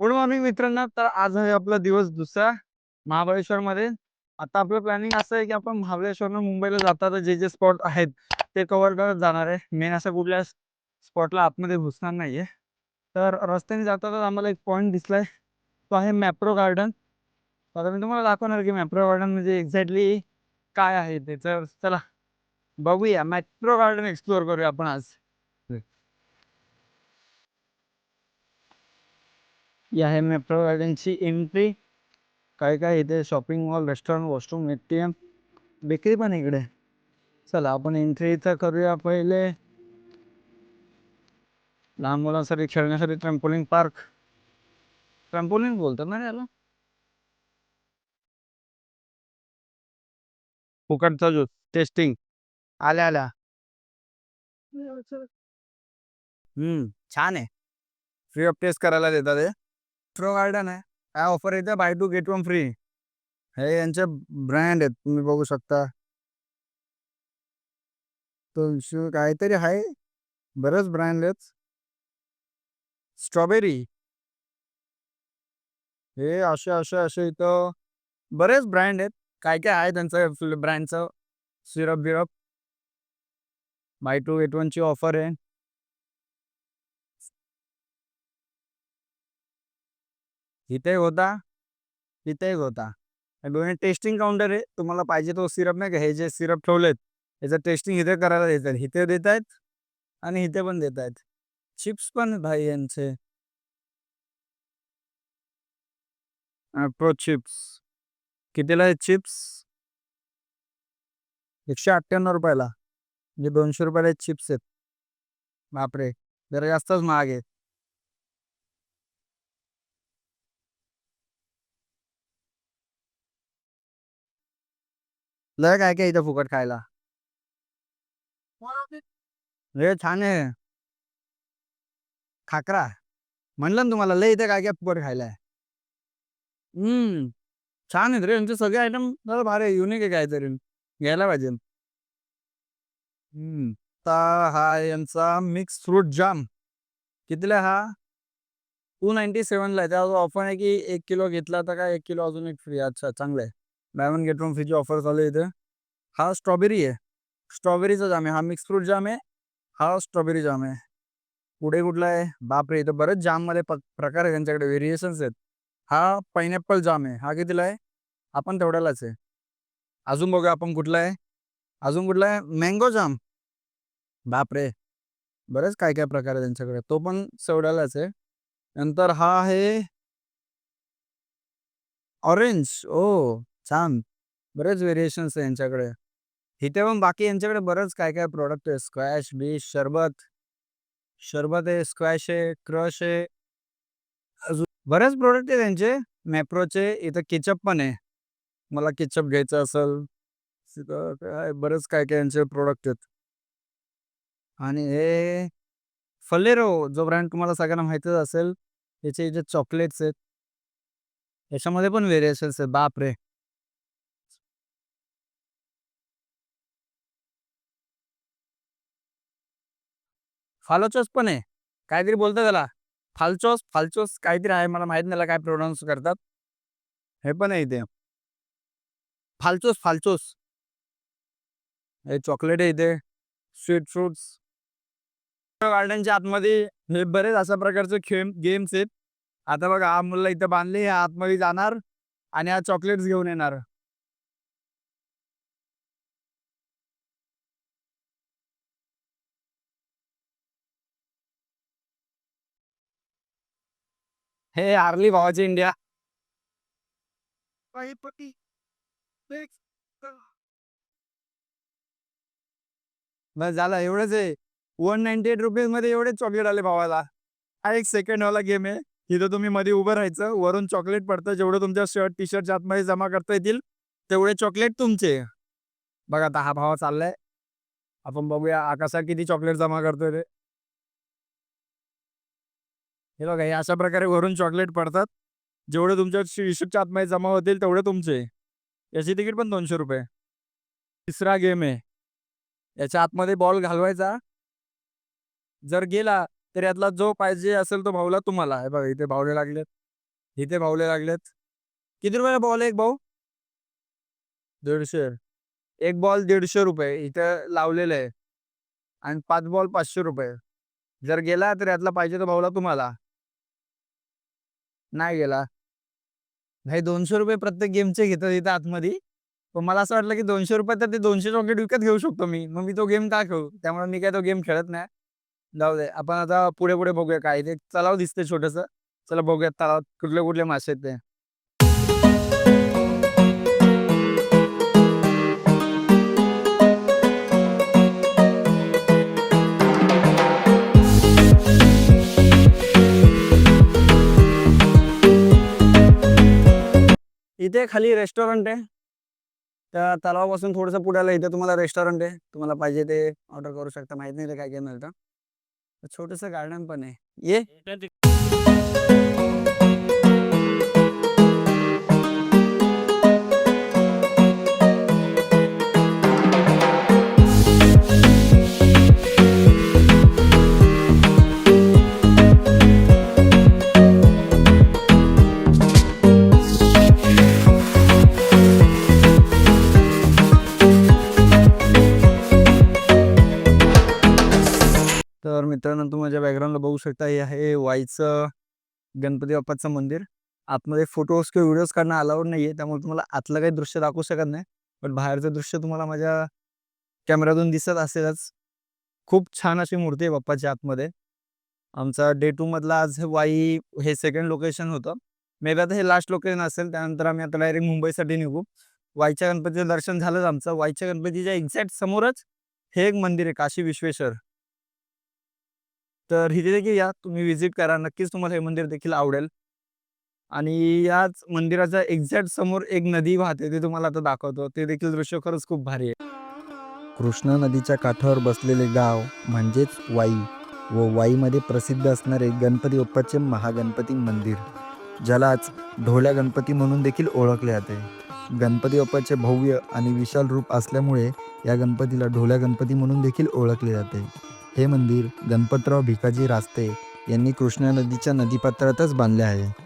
Good morning मित्रांनो तर आज आहे आपला दिवस दुसरा महाबळेश्वरमध्ये. आता आपलं प्लॅनिंग असं आहे की आपण महाबळेश्वर मुंबईला जाता जे जे स्पॉट आहेत ते कव्हर करत जाणार आहे. मेन असं कुठल्या स्पॉटला आतमध्ये घुसणार नाहीये. तर रस्त्याने जाताना आम्हाला एक पॉईंट दिसलाय. तो आहे मॅप्रो गार्डन आता मी तुम्हाला दाखवणार की मॅप्रो गार्डन म्हणजे एक्झॅक्टली काय आहे ते. तर चला बघूया. मॅप्रो गार्डन एक्सप्लोअर करूया आपण आज. ही आहे मेट्रो गार्डनची एंट्री। काय काय इथे shopping mall restaurant washroom A T M bakery पण इकडे. चला आपण एंट्री इथं करूया पहिले. लहान मुलांसाठी खेळण्यासाठी ट्रॅम्पोलिन पार्क. ट्रॅम्पोलिन बोलतात ना त्याला फुकटचा ज्यूस टेस्टिंग. आल्या आल्या. हम्म छान आहे. फ्री ऑफ टेस्ट करायला देतात हे गार्डन आहे. काय ऑफर येते buy two get one free हे यांचे ब्रँड आहेत तुम्ही बघू शकता. दोनशे काहीतरी आहे. बरेच ब्रँड आहेत. स्ट्रॉबेरी हे असे असे असे इथं बरेच ब्रँड आहेत. काय काय आहे त्यांचं ब्रँडचं सिरप बिरप. बाय टू गेट वनची ऑफर आहे. इथे होता इथे होता. दोन्ही टेस्टिंग काउंटर आहे. तुम्हाला पाहिजे तो सिरप नाही का? हे जे सिरप ठेवलेत याचं टेस्टिंग इथे करायला देतात इथे देत आहेत आणि इथे पण देत आहेत. चिप्स पण आहेत भाई यांचे. प्रो चिप्स कितीला आहेत चिप्स एकशे अठ्ठ्याण्णव रुपयाला. म्हणजे दोनशे रुपयाला चिप्स आहेत. बापरे! जरा जास्तच महाग आहेत लय काय काय इथं फुकट खायला? लय छान आहे. खाकरा. म्हणलं ना तुम्हाला लय इथे काय काय फुकट खायला हम्म. छान आहेत रे यांचे सगळे आयटम जरा भारी आहे युनिक आहे काहीतरी. घ्यायला पाहिजे. हम्म. हा यांचा मिक्स फ्रूट जाम कितीला हा? टू नाईन्टी सेवनला आहे. त्याचा ऑफर आहे की एक किलो घेतला तर काय एक किलो अजून एक फ्री अच्छा चांगलं आहे. बाय वन गेट वन फ्रीची ऑफ़र चालू आहे इथे हा। स्ट्रॉबेरी आहे स्ट्रॉबेरीचा जाम। आहे हा मिक्स फ्रूट जाम। आहे हा स्ट्रॉबेरी जाम। आहे पुढे कुठला आहे बापरे इथं बरेच जाममध्ये प्रकार आहे त्यांच्याकडे व्हेरिएशन्स आहेत हा। Pineapple jam. आहे हा? कितीला आहे आपण तेवढ्यालाच आहे अजून बघूया आपण कुठला आहे अजून कुठला आहे मँगो जाम। बापरे बरेच काय काय प्रकार आहे त्यांच्याकडे तो पण तेवढ्यालाच आहे नंतर हा। आहे ऑरेंज ओ। छान. बरेच व्हेरिएशन्स आहे यांच्याकडे. इथे पण बाकी यांच्याकडे बरंच काय काय प्रोडक्ट आहे. स्क्वॅश बीच शरबत. शरबत आहे स्क्वॅश आहे क्रश आहे. अजून बरेच प्रोडक्ट आहे त्यांचे. मॅप्रोचे इथं किचअप पण आहे. मला किचप घ्यायचं असेल तिथं काय बरेच काय काय यांचे प्रोडक्ट आहेत. आणि हे फलेरो जो ब्रँड तुम्हाला सगळ्यांना माहितीच असेल त्याचे जे चॉकलेट्स आहेत याच्यामध्ये पण व्हेरिएशन्स आहेत. बाप फालोचोस पण आहे. काहीतरी बोलतात त्याला. फालचोस फालचोस काहीतरी आहे. मला माहीत नाही काय प्रोनाऊन्स करतात. हे पण आहे इथे. फालचोस फालचोस. हे चॉकलेट आहे इथे. स्वीट फ्रुट्स गार्डनच्या आतमध्ये हे बरेच अशा प्रकारचे खेळ गेम्स आहेत. आता बघा हा मुलं इथं बांधले हे आतमध्ये जाणार आणि हा चॉकलेट्स घेऊन येणार. हे आरली भावाची इंडिया. बस झालं एवढंच आहे. वन नाईन्टी एट रुपीजमध्ये एवढे चॉकलेट आले भावाला. हा एक सेकंड वाला गेम आहे. तिथं तुम्ही मध्ये उभं राहायचं. वरून चॉकलेट पडतं. जेवढं तुमच्या शर्ट टी शर्टच्या आतमध्ये जमा करता येतील तेवढे चॉकलेट तुमचे. बघा आता हा भावा चाललाय. आपण बघूया आकाशात किती चॉकलेट जमा करतोय ते. हे बघा हे अशा प्रकारे वरून चॉकलेट पडतात. जेवढे तुमच्या टी आतमध्ये जमा होतील तेवढे तुमचे. याची तिकीट पण दोनशे रुपये. तिसरा गेम आहे. याच्या आतमध्ये बॉल घालवायचा. जर गेला तर यातला जो पाहिजे असेल तो भाऊला तुम्हाला. हे बघा इथे भावले लागलेत. इथे भावले लागलेत. किती रुपयाला बॉल आहे एक भाऊ? दीडशे. एक बॉल दीडशे रुपये. इथे लावलेलं आहे. आणि पाच बॉल पाचशे रुपये. जर गेला तर यातला पाहिजे तो भाऊला तुम्हाला. नाही गेला. नाही दोनशे रुपये प्रत्येक गेमचे घेतात इथं आतमध्ये. पण मला असं वाटलं की दोनशे रुपये तर ते दोनशे चॉकलेट विकत घेऊ शकतो मी. मग मी तो गेम का खेळू? त्यामुळे मी काय तो गेम खेळत नाही. जाऊ दे आपण आता पुढे पुढे बघूया काय ते. तलाव दिसते छोटस. चला बघूया तलावात कुठले कुठले मासे आहेत ते. इथे खाली रेस्टॉरंट आहे. त्या तलावापासून थोडंसं पुढ्याला इथे तुम्हाला रेस्टॉरंट आहे. तुम्हाला पाहिजे ते ऑर्डर करू शकता. माहीत नाही ते काय काय मिळतं. छोटंसं गार्डन पण आहे. ये. मित्रांनो तुम्ही माझ्या बॅकग्राऊंडला बघू शकता हे आहे वाईचं गणपती बाप्पाचं मंदिर. आतमध्ये फोटोज किंवा व्हिडिओज काढणं अलाउड नाही आहे त्यामुळे तुम्हाला आतलं काही दृश्य दाखवू शकत नाही. पण बाहेरचं दृश्य तुम्हाला माझ्या कॅमेऱ्यातून दिसत असेलच. खूप छान अशी मूर्ती आहे बाप्पाच्या आतमध्ये. आमचा डे टू मधला आज वाई हे सेकंड लोकेशन होतं. मे आता हे लास्ट लोकेशन असेल त्यानंतर आम्ही आता डायरेक्ट मुंबईसाठी निघू. वाईच्या गणपतीचं दर्शन झालंच आमचं. वाईच्या गणपतीच्या एक्झॅक्ट समोरच हे एक मंदिर आहे काशी विश्वेश्वर. तर इथे देखील या तुम्ही विजिट करा. नक्कीच तुम्हाला हे मंदिर देखील आवडेल. आणि याच मंदिराच्या एक्झॅक्ट समोर एक नदी वाहते ते तुम्हाला आता दाखवतो. ते देखील दृश्य खरंच खूप भारी आहे. कृष्णा नदीच्या काठावर बसलेले गाव म्हणजेच वाई व वाईमध्ये प्रसिद्ध असणारे गणपती बाप्पाचे महागणपती मंदिर ज्यालाच ढोल्या गणपती म्हणून देखील ओळखले जाते. गणपती बाप्पाचे भव्य आणि विशाल रूप असल्यामुळे या गणपतीला ढोल्या गणपती म्हणून देखील ओळखले जाते. हे मंदिर गणपतराव भिकाजी रास्ते यांनी कृष्णा नदीच्या नदीपात्रातच बांधले आहे.